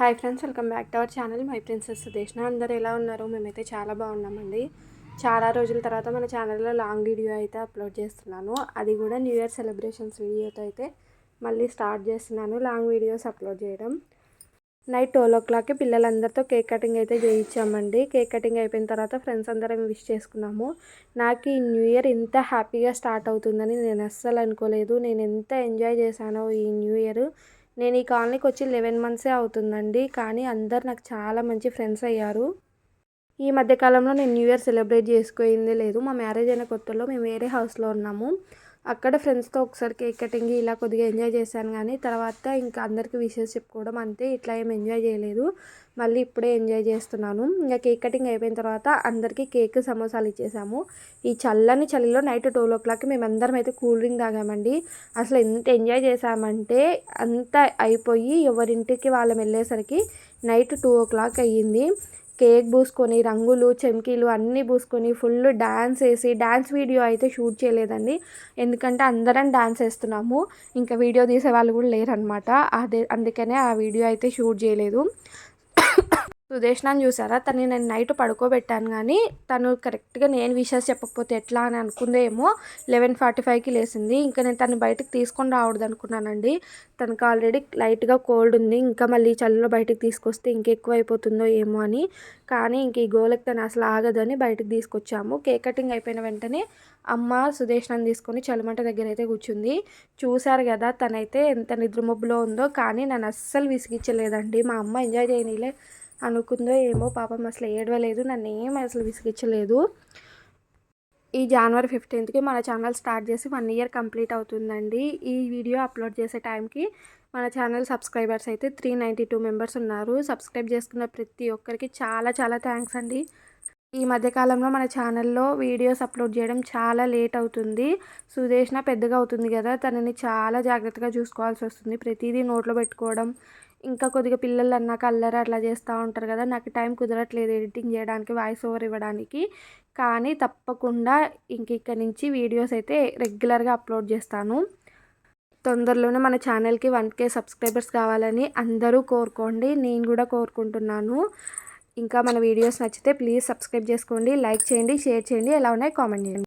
Hi friends welcome back to our channel. My princess Sudeshna అందరు ఎలా ఉన్నారు? మేమైతే చాలా బాగున్నామండి. చాలా రోజుల తర్వాత మన ఛానల్లో లాంగ్ వీడియో అయితే అప్లోడ్ చేస్తున్నాను. అది కూడా న్యూ ఇయర్ సెలబ్రేషన్స్ వీడియోతో అయితే మళ్ళీ స్టార్ట్ చేస్తున్నాను లాంగ్ వీడియోస్ అప్లోడ్ చేయడం. నైట్ ట్వెల్వ్ ఓ క్లాక్కి పిల్లలందరితో కేక్ కటింగ్ అయితే చేయించామండి. కేక్ కటింగ్ అయిపోయిన తర్వాత ఫ్రెండ్స్ అందరం విష్ చేసుకున్నాము. నాకు ఈ న్యూ ఇయర్ ఇంత హ్యాపీగా స్టార్ట్ అవుతుందని నేను అస్సలు అనుకోలేదు. నేను ఎంత ఎంజాయ్ చేశానో ఈ న్యూ ఇయర్. నేను ఈ కాలనీకి వచ్చి లెవెన్ మంత్సే అవుతుందండి. కానీ అందరు నాకు చాలా మంచి ఫ్రెండ్స్ అయ్యారు. ఈ మధ్యకాలంలో నేను న్యూ ఇయర్ సెలబ్రేట్ చేసుకోయిందే లేదు. మా మ్యారేజ్ అయిన కొత్తలో మేము వేరే హౌస్లో ఉన్నాము. అక్కడ ఫ్రెండ్స్తో ఒకసారి కేక్ కటింగ్ ఇలా కొద్దిగా ఎంజాయ్ చేశాను కానీ తర్వాత ఇంకా అందరికీ విషెస్ చెప్పుకోవడం అంతే. ఇట్లా ఏం ఎంజాయ్ చేయలేదు. మళ్ళీ ఇప్పుడే ఎంజాయ్ చేస్తున్నాను. ఇంకా కేక్ కటింగ్ అయిపోయిన తర్వాత అందరికీ కేక్ సమోసాలు ఇచ్చేసాము. ఈ చల్లని చలిలో నైట్ ట్వెల్వ్ ఓ క్లాక్కి మేమందరం అయితే కూల్ డ్రింక్ తాగామండి. అసలు ఎంత ఎంజాయ్ చేసామంటే అంత అయిపోయి ఎవరింటికి వాళ్ళం వెళ్ళేసరికి నైట్ టూ ఓ క్లాక్ అయ్యింది. కేక్ పూసుకొని రంగులు చెమ్కీలు అన్నీ పూసుకొని ఫుల్ డ్యాన్స్ వేసి డ్యాన్స్ వీడియో అయితే షూట్ చేయలేదండి. ఎందుకంటే అందరం డ్యాన్స్ వేస్తున్నాము. ఇంకా వీడియో తీసే వాళ్ళు కూడా లేరనమాట అదే అందుకనే ఆ వీడియో అయితే షూట్ చేయలేదు. సుదేష్ణాన్ని చూసారా? తను నేను నైట్ పడుకోబెట్టాను కానీ తను కరెక్ట్గా నేను విషయాలు చెప్పకపోతే ఎట్లా అని అనుకుందేమో లెవెన్ ఫార్టీ ఫైవ్కి లేసింది. ఇంకా నేను తను బయటకు తీసుకొని రావద్దు అనుకున్నానండి తనకు ఆల్రెడీ లైట్గా కోల్డ్ ఉంది. ఇంకా మళ్ళీ చలిలో బయటకు తీసుకొస్తే ఇంకెక్కువ అయిపోతుందో ఏమో అని. కానీ ఇంక ఈ గోలకు తను అసలు ఆగదని బయటకు తీసుకొచ్చాము. కేక్ కటింగ్ అయిపోయిన వెంటనే అమ్మ సుదేష్ణాన్ని తీసుకొని చలిమంట దగ్గర అయితే కూర్చుంది. చూశారు కదా తనైతే ఎంత నిద్రమబ్బులో ఉందో. కానీ నన్ను అస్సలు విసిగించలేదండి. మా అమ్మ ఎంజాయ్ చేయనీలే. అనుకుందో ఏమో పాపం అసలు ఏడవలేదు నన్ను ఏం అసలు విసిగించలేదు. ఈ జనవరి ఫిఫ్టీన్త్కి మన ఛానల్ స్టార్ట్ చేసి వన్ ఇయర్ కంప్లీట్ అవుతుందండి. ఈ వీడియో అప్లోడ్ చేసే టైంకి మన ఛానల్ సబ్స్క్రైబర్స్ అయితే త్రీ నైంటీ టూ మెంబర్స్ ఉన్నారు. సబ్స్క్రైబ్ చేసుకున్న ప్రతి ఒక్కరికి చాలా చాలా థ్యాంక్స్ అండి. ఈ మధ్యకాలంలో మన ఛానల్లో వీడియోస్ అప్లోడ్ చేయడం చాలా లేట్ అవుతుంది. సుదేష్ణ పెద్దగా అవుతుంది కదా తనని చాలా జాగ్రత్తగా చూసుకోవాల్సి వస్తుంది. ప్రతిదీ నోట్లో పెట్టుకోవడం ఇంకా కొద్దిగా పిల్లలు అన్నాక అల్లరి అట్లా చేస్తూ ఉంటారు కదా నాకు టైం కుదరట్లేదు ఎడిటింగ్ చేయడానికి వాయిస్ ఓవర్ ఇవ్వడానికి. కానీ తప్పకుండా ఇంక ఇక్కడ నుంచి వీడియోస్ అయితే రెగ్యులర్గా అప్లోడ్ చేస్తాను. తొందరలోనే మన ఛానల్కి వన్ కే సబ్స్క్రైబర్స్ కావాలని అందరూ కోరుకోండి నేను కూడా కోరుకుంటున్నాను. ఇంకా మన వీడియోస్ నచ్చితే ప్లీజ్ సబ్స్క్రైబ్ చేసుకోండి లైక్ చేయండి షేర్ చేయండి ఎలా ఉన్నాయి కామెంట్ చేయండి.